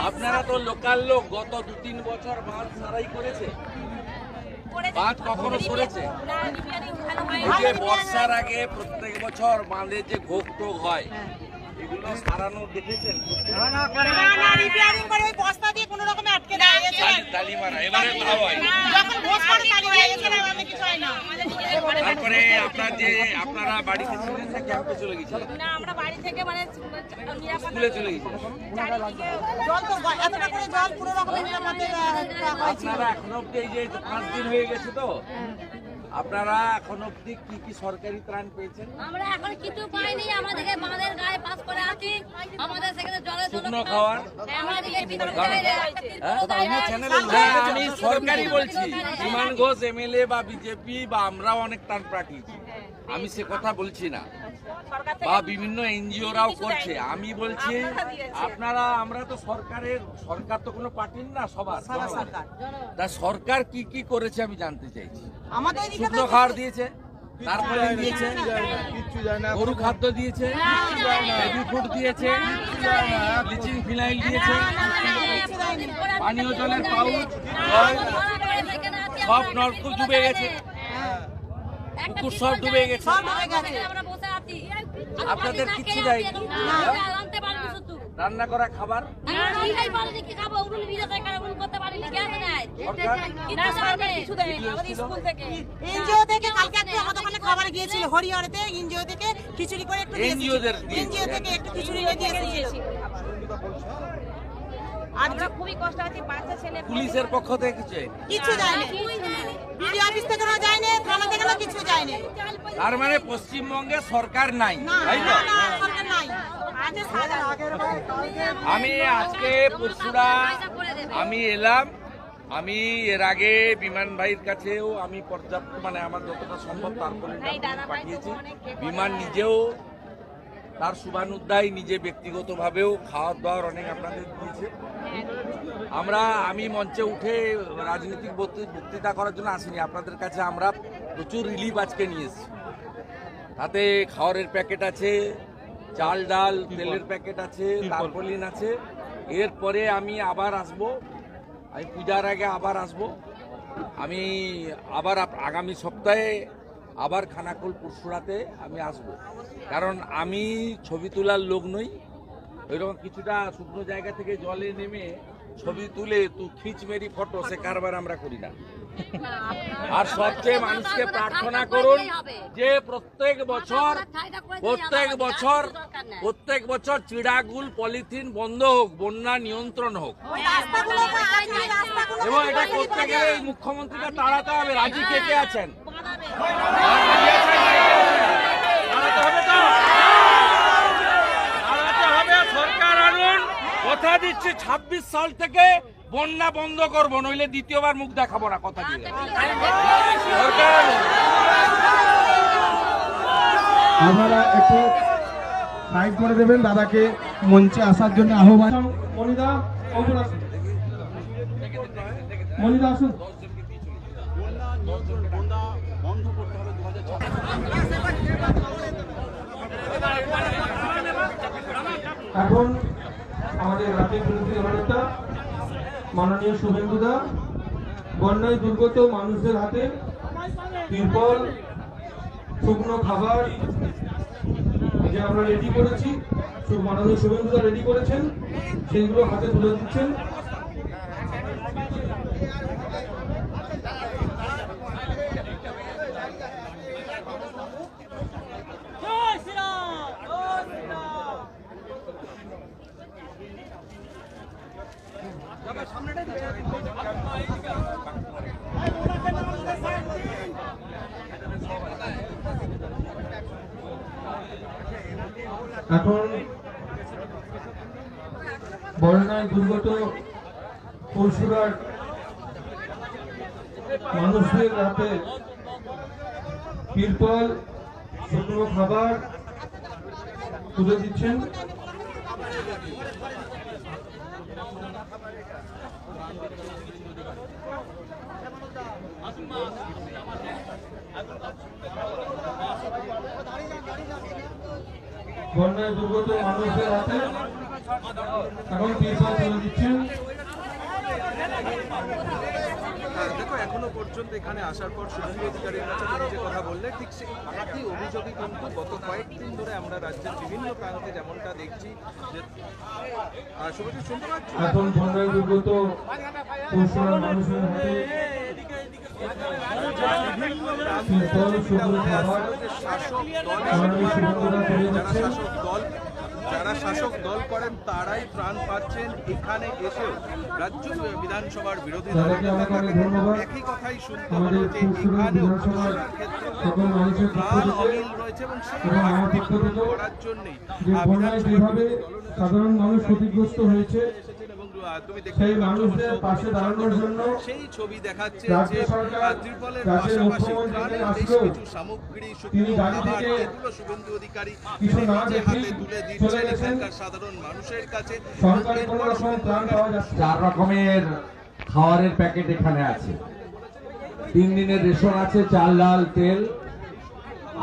আপনারা তো লোকাল লোক গত দু তিন বছর বাঁধ সারাই করেছে। বাঁধ কখনো করেছে? যে বর্ষার আগে প্রত্যেক বছর বাঁধে যে ভোগ টোগ হয়। এগুলো সারানো দেখেছেন? রিপেয়ারিং করে ওই বস্তা দিয়ে কোনো রকমে আটকে তালি- মারা এবারে হয়। যখন করে তালি কিছু হয় না। তারপরে আপনার যে আপনারা বাড়িতে ছিলেন না ক্যাম্পে চলে গেছিলেন না আমরা বাড়ি থেকে মানে নিরাপত্তা স্কুলে চলে গেছিলেন চারিদিকে জল তো এতটা করে জল পুরো রকমের নিরাপদে হয়েছিল। এখন অব্দি এই যে পাঁচ দিন হয়ে গেছে তো আপনারা এখন অব্দি কি কি সরকারি ত্রাণ পেয়েছেন? আমরা এখন কিছু পাইনি আমাদেরকে বাঁধের গায়ে পাস করে আছি। আমাদের সেখানে জলের শুকনো খাওয়ার? ভিতরে হ্যাঁ, হ্যাঁ, আমি সরকারি বলছি বিমান ঘোষ এমএলএ বা বিজেপি বা আমরা অনেক ত্রাণ পাঠিয়েছি। আমি সে কথা বলছি না। বা বিভিন্ন এনজিওরাও করছে আমি বলছি আপনারা আমরা তো সরকারের সরকার তো কোনো পার্টির না সবার তা সরকার কি কি করেছে আমি জানতে চাইছি শুকনো খাবার দিয়েছে তারপরে দিয়েছে গরু খাদ্য দিয়েছে বেবি ফুড দিয়েছে ব্লিচিং ফিনাইল দিয়েছে পানীয় জলের পাউচ সব নলকূপ ডুবে গেছে পুকুর সব ডুবে গেছে আপনাদের কিচ্ছু আনতে পারিনি শুধু। রান্না করা খাবার? নাই কিছু এনজিও থেকে। কালকে একটু আমাদের ওখানে খাবার গিয়েছিল হরিহরতে এনজিও থেকে খিচুড়ি করে একটু NGO দের দিয়েছে। এনজিও থেকে একটু খিচুড়ি নিয়ে দিয়েছিল আমরা খুবই কষ্ট আছি বাচ্চা ছেলে পুলিশের পক্ষ থেকে কিছু। কিছু বিডিও অফিস থেকেও কিছু তার মানে পশ্চিমবঙ্গে সরকার নাই তাই তো? আমি আজকে পরশুরা আমি এলাম আমি এর আগে বিমান ভাইয়ের কাছেও আমি পর্যাপ্ত মানে আমার যতটা সম্ভব তারপরে পাঠিয়েছি। বিমান নিজেও তার শুভানুদ্দায় নিজে ব্যক্তিগতভাবেও খাওয়ার দাওয়ার অনেক আপনাদের দিয়েছে। আমরা আমি মঞ্চে উঠে রাজনৈতিক বক্তৃ- বক্তৃতা করার জন্য আসিনি। আপনাদের কাছে আমরা প্রচুর রিলিফ আজকে নিয়ে এসেছি। তাতে খাওয়ারের প্যাকেট আছে চাল ডাল তেলের প্যাকেট আছে তারপলিন আছে। এরপরে আমি আবার আসব আমি পূজার আগে আবার আসব। আমি আবার আগামী সপ্তাহে আবার খানাকুল পুরসুরাতে আমি আসব। কারণ আমি ছবি তোলার লোক নই। ওইরকম কিছুটা শুকনো জায়গা থেকে জলে নেমে ছবি তুলে তু খিচ মেরি ফটো সে কারবার আমরা করি না। আর সবচেয়ে মানুষকে প্রার্থনা করুন যে প্রত্যেক বছর প্রত্যেক বছর প্রত্যেক বছর চিড়াগুল, পলিথিন বন্ধ হোক, বন্যা নিয়ন্ত্রণ হোক। এবং এটা করতে গেলে মুখ্যমন্ত্রীকে তাড়াতে হবে। রাজি কে কে আছেন তাড়াতে হবে তো তাড়াতে হবে সরকার আনুন কথা দিচ্ছি, ছাব্বিশ সাল থেকে বন্যা বন্ধ করব, নইলে দ্বিতীয়বার মুখ দেখাবো না কথা দিয়ে। আপনারা একটু সাইড করে দেবেন দাদাকে মঞ্চে আসার জন্য আহ্বান। মনিদা মনিদা, আসুন। এখন আমাদের রাজ্যের বিরোধী দলনেতা মাননীয় শুভেন্দুদা বন্যায় দুর্গত মানুষদের হাতে তিরপল, শুকনো খাবার যে আমরা রেডি করেছি মাননীয় শুভেন্দুদা রেডি করেছেন, সেইগুলো হাতে তুলে দিচ্ছেন। এখন বন্যায় দুর্গত পরশুরার মানুষদের হাতে তিরপল শুকনো খাবার তুলে দিচ্ছেন। বন্যায় দুর্গত মানুষদের হাতে এখন তিরপল তুলে দিচ্ছেন। দেখো এখনও পর্যন্ত এখানে আসার পর শুভেন্দু অধিকারীর কাছে তুমি যে কথা বললে ঠিক সেই একই অভিযোগই কিন্তু গত কয়েকদিন ধরে আমরা রাজ্যের বিভিন্ন প্রান্তে যেমনটা দেখছি যে শুভজিৎ শুনতে পাচ্ছ? এখন বন্যায় বিগত মানুষের হাতে খাবার যারা শাসক দল যারা শাসক দল করেন তারাই প্রাণ পাচ্ছেন এখানে এসেও। রাজ্য বিধানসভার বিরোধী দলের একই কথাই শুনতে হলো যে পক্ষ প্রাণ অমিল রয়েছে এবং সেই করার জন্যই সাধারণ মানুষ ক্ষতিগ্রস্ত হয়েছে তুমি দেখতে মানুষদের পাশে দাঁড়ানোর জন্য সেই ছবি দেখাচ্ছে রাজ্য যে ত্রিপলের পাশাপাশি মুখ্যমন্ত্রী প্রাণের বেশ কিছু সামগ্রী তিনি শুকনো গাড়ি খাবার থেকে এগুলো শুভেন্দু অধিকারী কিছু তিনি না নিজে হাতে তুলে দিচ্ছেন এখানকার সাধারণ মানুষের কাছে। সরকারি কোনো রকম ত্রাণ পাওয়া যাচ্ছে চার রকমের খাবারের প্যাকেট এখানে আছে। তিন দিনের রেশন আছে চাল ডাল তেল।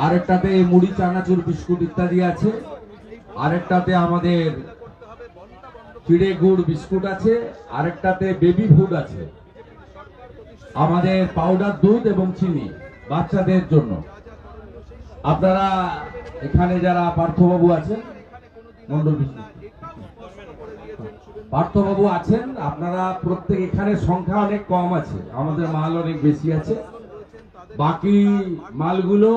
আরেকটাতে মুড়ি চানাচুর বিস্কুট ইত্যাদি আছে। আরেকটাতে আমাদের চিড়ে গুড় বিস্কুট আছে, আরেকটাতে বেবি ফুড আছে। আমাদের পাউডার দুধ এবং চিনি বাচ্চাদের জন্য। আপনারা এখানে যারা পার্থবাবু আছেন মন্ডল পার্থবাবু আছেন, আপনারা প্রত্যেক এখানে সংখ্যা অনেক কম আছে। আমাদের মাল অনেক বেশি আছে। বাকি মালগুলো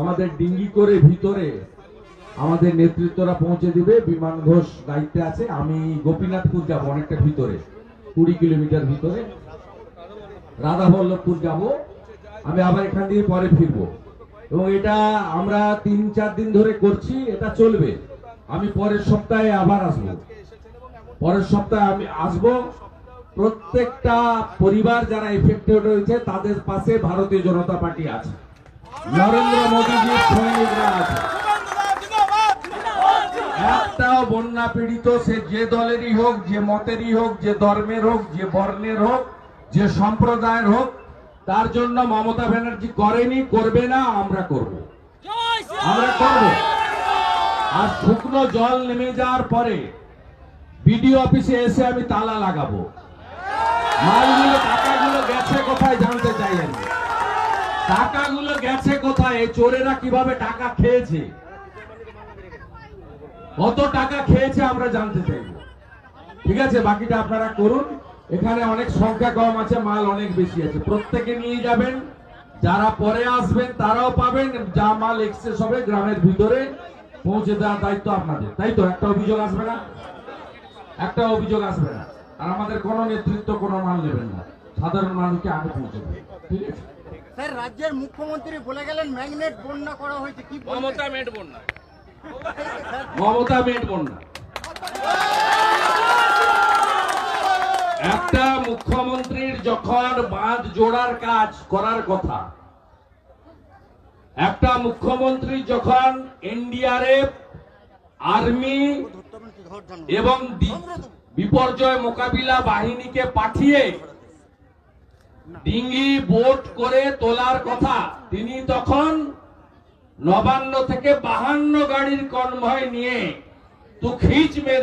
আমাদের ডিঙ্গি করে ভিতরে আমাদের নেতৃত্বরা পৌঁছে দিবে, বিমান ঘোষ দায়িত্বে আছে, আমি গোপীনাথপুর যাব অনেকটা ভিতরে, কুড়ি কিলোমিটার ভিতরে। রাধাবল্লভপুর যাব, আমি আবার এখান দিয়ে পরে ফিরবো। এবং এটা আমরা তিন, চার দিন ধরে করছি, এটা চলবে। আমি পরের সপ্তাহে আবার আসব। পরের সপ্তাহে আমি আসব। প্রত্যেকটা পরিবার যারা এফেক্টেড রয়েছে, তাদের পাশে ভারতীয় জনতা পার্টি আছে। নরেন্দ্র মোদীজির সৈনিকরা আছে। একটাও বন্যা পীড়িত সে যে দলেরই হোক যে মতেরই হোক যে ধর্মের হোক যে বর্ণের হোক যে সম্প্রদায়ের হোক তার জন্য মমতা ব্যানার্জি করেনি করবে না আমরা করব। আমরা করব। আর শুকনো জল নেমে যাওয়ার পরে বিডিও অফিসে এসে আমি তালা লাগাবো। মালগুলো টাকাগুলো গেছে কোথায় জানতে চাই আমি? টাকাগুলো গেছে কোথায়? এই চোরেরা কীভাবে টাকা খেয়েছে? কত টাকা খেয়েছে আমরা জানতে চাইব ঠিক আছে বাকিটা আপনারা করুন। এখানে অনেক সংখ্যা কম আছে মাল অনেক বেশি আছে। প্রত্যেকে নিয়ে যাবেন। যারা পরে আসবেন তারাও পাবেন। যা মাল এক্সেস হবে গ্রামের ভিতরে পৌঁছে দেওয়ার দায়িত্ব আপনাদের। তাই তো? একটা অভিযোগ আসবে না? একটা অভিযোগ আসবে না। আর আমাদের কোনো নেতৃত্ব কোনো মাল নেবেন না। সাধারণ মানুষকে আগে পৌঁছে দেবে। ঠিক আছে? স্যার রাজ্যের মুখ্যমন্ত্রী বলে গেলেন ম্যাগনেট বন্যা করা হয়েছে। কি? মমতা মেটবো না মমতা মেটবন না একটা মুখ্যমন্ত্রীর যখন বাঁধ জোড়ার কাজ করার কথা, একটা মুখ্যমন্ত্রী যখন এনডিআরএফ, আর্মি এবং বিপর্যয় মোকাবিলা বাহিনীকে পাঠিয়ে ডিঙ্গি বোট করে তোলার কথা, তিনি তখন নবান্ন থেকে বাহান্ন গাড়ির কনভয় নিয়ে তু খিচ